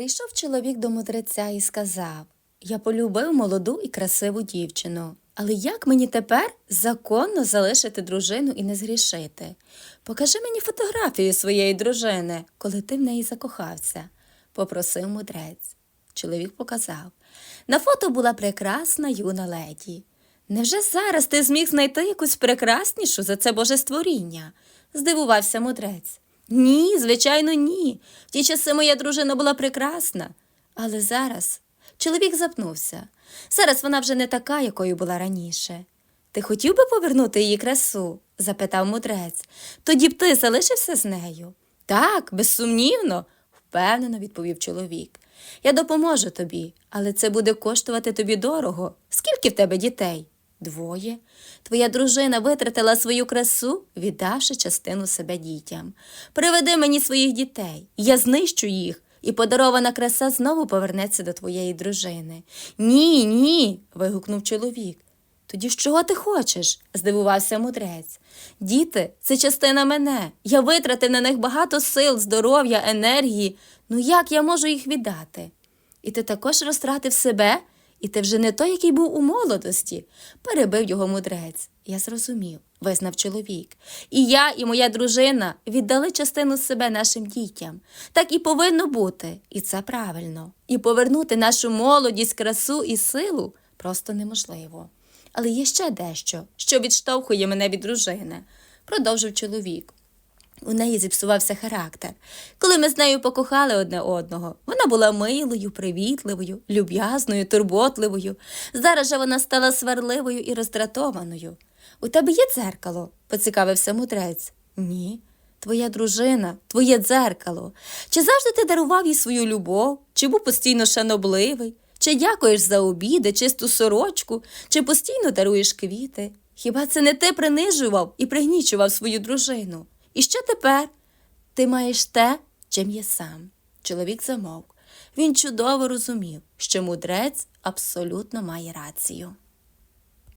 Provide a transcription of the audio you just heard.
Прийшов чоловік до мудреця і сказав Я полюбив молоду і красиву дівчину. Але як мені тепер законно залишити дружину і не згрішити? Покажи мені фотографію своєї дружини, коли ти в неї закохався, попросив мудрець. Чоловік показав. На фото була прекрасна юна леді. Невже зараз ти зміг знайти якусь прекраснішу за це божестворіння? здивувався мудрець. Ні, звичайно, ні. В ті часи моя дружина була прекрасна. Але зараз чоловік запнувся. Зараз вона вже не така, якою була раніше. Ти хотів би повернути її красу? запитав мудрець. Тоді б ти залишився з нею. Так, безсумнівно, впевнено відповів чоловік. Я допоможу тобі, але це буде коштувати тобі дорого. Скільки в тебе дітей? Двоє. Твоя дружина витратила свою красу, віддавши частину себе дітям. Приведи мені своїх дітей, я знищу їх, і подарована краса знову повернеться до твоєї дружини. Ні, ні. вигукнув чоловік. Тоді з чого ти хочеш? здивувався мудрець. Діти, це частина мене. Я витратив на них багато сил, здоров'я, енергії. Ну як я можу їх віддати? І ти також розтратив себе, і ти вже не той, який був у молодості, перебив його мудрець. Я зрозумів, визнав чоловік. І я, і моя дружина віддали частину себе нашим дітям. Так і повинно бути, і це правильно. І повернути нашу молодість, красу і силу просто неможливо. Але є ще дещо, що відштовхує мене від дружини, продовжив чоловік. У неї зіпсувався характер. Коли ми з нею покохали одне одного, вона була милою, привітливою, люб'язною, турботливою. Зараз же вона стала сварливою і роздратованою. У тебе є дзеркало? поцікавився мудрець. Ні. Твоя дружина, твоє дзеркало. Чи завжди ти дарував їй свою любов, чи був постійно шанобливий, чи дякуєш за обіди, чисту сорочку, чи постійно даруєш квіти? Хіба це не ти принижував і пригнічував свою дружину? І що тепер? Ти маєш те, чим є сам. Чоловік замовк. Він чудово розумів, що мудрець абсолютно має рацію.